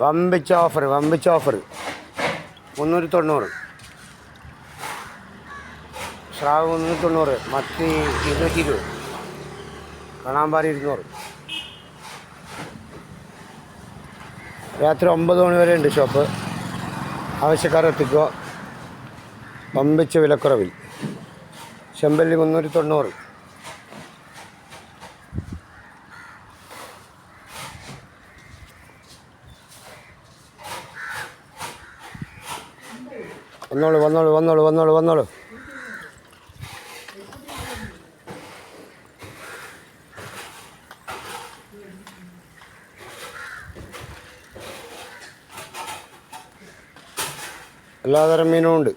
വമ്പിച്ച ഓഫർ വമ്പിച്ച ഓഫർ. മുന്നൂറ്റി തൊണ്ണൂറ് സ്രാവ് മുന്നൂറ്റി തൊണ്ണൂറ് മത്തി ഇരുന്നൂറ്റി ഇരുപത് കണാമ്പാരി ഇരുന്നൂറ്. രാത്രി ഒമ്പത് മണി വരെ ഉണ്ട് ഷോപ്പ്. ആവശ്യക്കാർ എത്തിക്കുക. വമ്പിച്ച വിലക്കുറവിൽ. ചെമ്പല്ലി മുന്നൂറ്റി തൊണ്ണൂറ് വന്നോളൂ വന്നോളൂ വന്നോളൂ വന്നോളൂ വന്നോളൂ. എല്ലാതരം മീനും ഉണ്ട്.